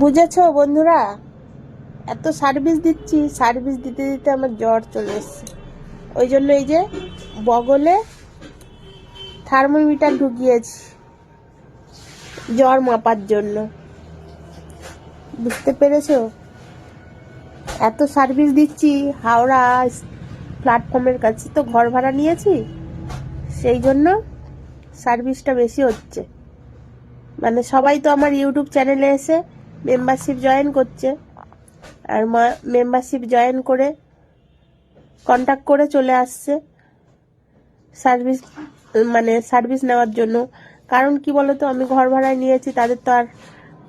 বুঝেছ বন্ধুরা? এত সার্ভিস দিচ্ছি সার্ভিস দিতে দিতে আমার জ্বর চলে এসছে। ওই জন্য এই যে বগলে থার্মোমিটার ঢুকিয়েছি, জ্বর মাপার জন্য। বুঝতে পেরেছ? এত সার্ভিস দিচ্ছি, হাওড়া প্ল্যাটফর্মের কাছে তো ঘর ভাড়া নিয়েছি, সেই জন্য সার্ভিসটা বেশি হচ্ছে। মানে সবাই তো আমার ইউটিউব চ্যানেলে এসে মেম্বারশিপ জয়েন করছে। আর মেম্বারশিপ জয়েন করে কন্ট্যাক্ট করে চলে আসছে। সার্ভিস মানে সার্ভিস নেওয়ার জন্য। কারণ কি বলতো, আমি ঘর ভাড়ায় নিয়েছি, তাদের তো আর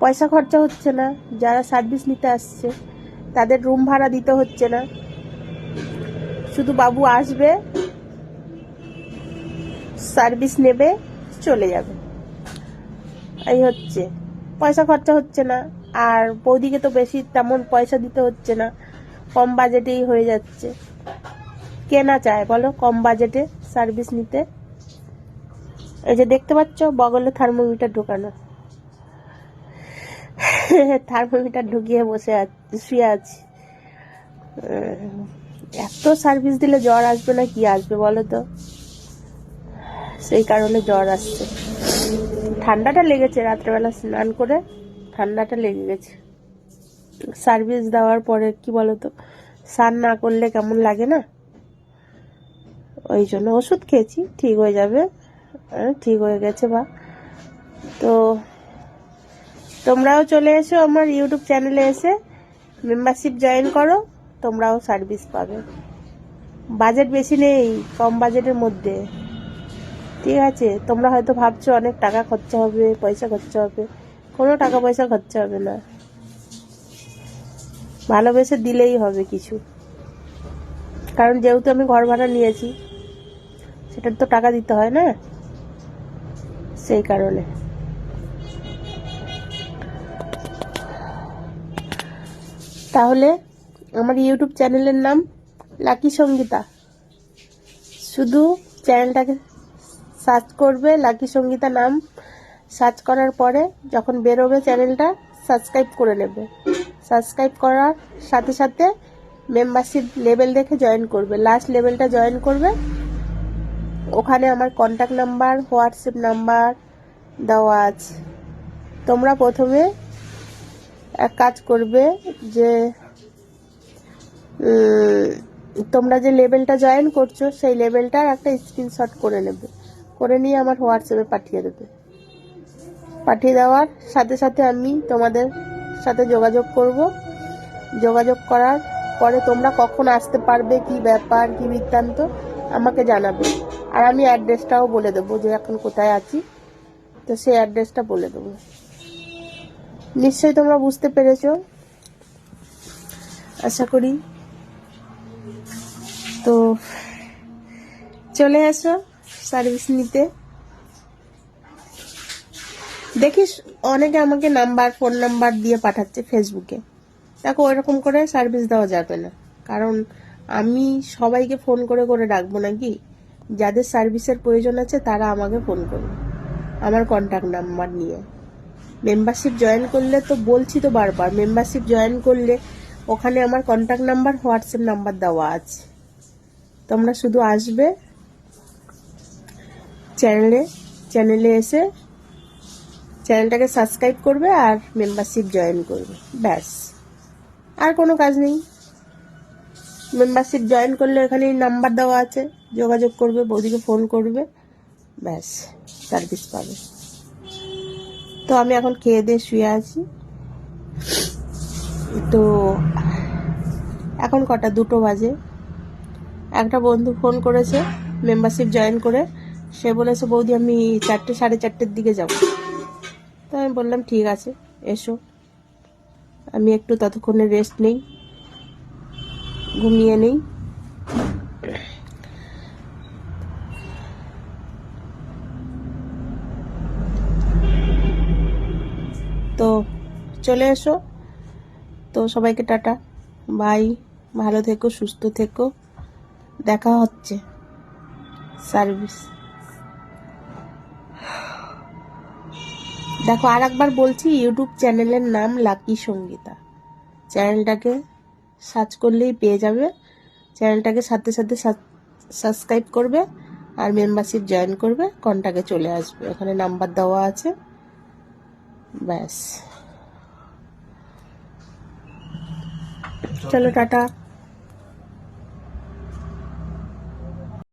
পয়সা খরচা হচ্ছে না। যারা সার্ভিস নিতে আসছে, তাদের রুম ভাড়া দিতে হচ্ছে না। শুধু বাবু আসবে সার্ভিস নেবে, চলে যাবে। এই হচ্ছে। পয়সা খরচা হচ্ছে না। আর বৌদিকে তো বেশি তেমন পয়সা দিতে হচ্ছে না। কম বাজেটেই হয়ে যাচ্ছে। কেনা চায় বলো, কম বাজেটে সার্ভিস নিতে। এই যে দেখতে পাচ্ছ, বগলে থার্মোমিটার ঢোকানো। থার্মোমিটার ঢুকিয়ে বসে শুয়ে আছি। এত সার্ভিস দিলে জ্বর আসবে না, কি আসবে বলো তো? সেই কারণে জ্বর আসছে। ঠান্ডাটা লেগেছে রাত্রেবেলা স্নান করে। ঠান্ডাটা লেগে গেছে। সার্ভিস দেওয়ার পরে কি বলতো, স্নান না করলে কেমন লাগে না? ওই জন্য ওষুধ খেয়েছি, ঠিক হয়ে যাবে। ঠিক হয়ে গেছে বা। তো তোমরাও চলে এসো আমার ইউটিউব চ্যানেলে এসে মেম্বারশিপ জয়েন করো, তোমরাও সার্ভিস পাবে। বাজেট বেশি নেই, কম বাজেটের মধ্যে। ঠিক আছে, তোমরা হয়তো ভাবছ অনেক টাকা খরচা হবে, পয়সা খরচা হবে। কোনো টাকা পয়সা খরচা হবে না। ভালোবেসে দিলেই হবে কিছু। কারণ যেহেতু আমি ঘর ভাড়া নিয়েছি, সেটার তো টাকা দিতে হয় না? সেই কারণে। তাহলে আমার ইউটিউব চ্যানেলের নাম লাকি সঙ্গীতা। শুধু চ্যানেলটাকে সার্চ করবে লাকি সঙ্গীতা নাম। সার্চ করার পরে যখন বেরোবে চ্যানেলটা, সাবস্ক্রাইব করে নেবে। সাবস্ক্রাইব করার সাথে সাথে মেম্বারশিপ লেভেল দেখে জয়েন করবে। লাস্ট লেভেলটা জয়েন করবে। ওখানে আমার কন্ট্যাক্ট নাম্বার হোয়াটসঅ্যাপ নাম্বার দেওয়া আছে। তোমরা প্রথমে এক কাজ করবে যে তোমরা যে লেভেলটা জয়েন করছ, সেই লেভেলটার একটা স্ক্রিনশট করে নেবে। করে নিয়ে আমার হোয়াটসঅ্যাপে পাঠিয়ে দেবে। পাঠিয়ে দেওয়ার সাথে সাথে আমি তোমাদের সাথে যোগাযোগ করব। যোগাযোগ করার পরে তোমরা কখন আসতে পারবে, কি ব্যাপার, কি বৃত্তান্ত আমাকে জানাবে। আর আমি অ্যাড্রেসটাও বলে দেবো যে এখন কোথায় আছি। তো সেই অ্যাড্রেসটা বলে দেবো। নিশ্চয়ই তোমরা বুঝতে পেরেছ। আশা করি। তো চলে এসো সার্ভিস নিতে। দেখিস, অনেকে আমাকে নাম্বার ফোন নাম্বার দিয়ে পাঠাচ্ছে ফেসবুকে দেখো, ওইরকম করে সার্ভিস দেওয়া যাবে না। কারণ আমি সবাইকে ফোন করে করে ডাকবো নাকি? যাদের সার্ভিসের প্রয়োজন আছে, তারা আমাকে ফোন করবে। আমার কন্ট্যাক্ট নাম্বার নিয়ে। মেম্বারশিপ জয়েন করলে তো বলছি তো বারবার মেম্বারশিপ জয়েন করলে ওখানে আমার কন্ট্যাক্ট নাম্বার হোয়াটসঅ্যাপ নাম্বার দেওয়া আছে। তোমরা শুধু আসবে চ্যানেলে চ্যানেলে এসে চ্যানেলটাকে সাবস্ক্রাইব করবে আর মেম্বারশিপ জয়েন করবে। ব্যাস। আর কোনো কাজ নেই। মেম্বারশিপ জয়েন করলে এখানে নাম্বার দেওয়া আছে। যোগাযোগ করবে, বৌদিকে ফোন করবে। ব্যাস সার্ভিস পাবে। তো আমি এখন খেয়ে দিয়ে শুয়ে আছি। তো এখন কটা? দুটো বাজে। একটা বন্ধু ফোন করেছে মেম্বারশিপ জয়েন করে। সে বলেছে, বৌদি, আমি চারটে, সাড়ে চারটের দিকে যাব। তো আমি বললাম, ঠিক আছে, এসো। আমি একটু ততক্ষণে রেস্ট নেই, ঘুমিয়ে নেই। তো চলে এসো। তো সবাইকে টাটা, বাই, ভালো থেকো, সুস্থ থেকো। দেখা হচ্ছে সার্ভিস। দেখো আর একবার বলছি ইউটিউব চ্যানেলের নাম লাকি সঙ্গীতা। চ্যানেলটাকে সার্চ করলেই পেয়ে যাবে। চ্যানেলটাকে সাথে সাথে সাবস্ক্রাইব করবে আর মেম্বারশিপ জয়েন করবে কন্টাকে চলে আসবে। ওখানে নাম্বার দেওয়া আছে। ব্যাস। চলো টাটা।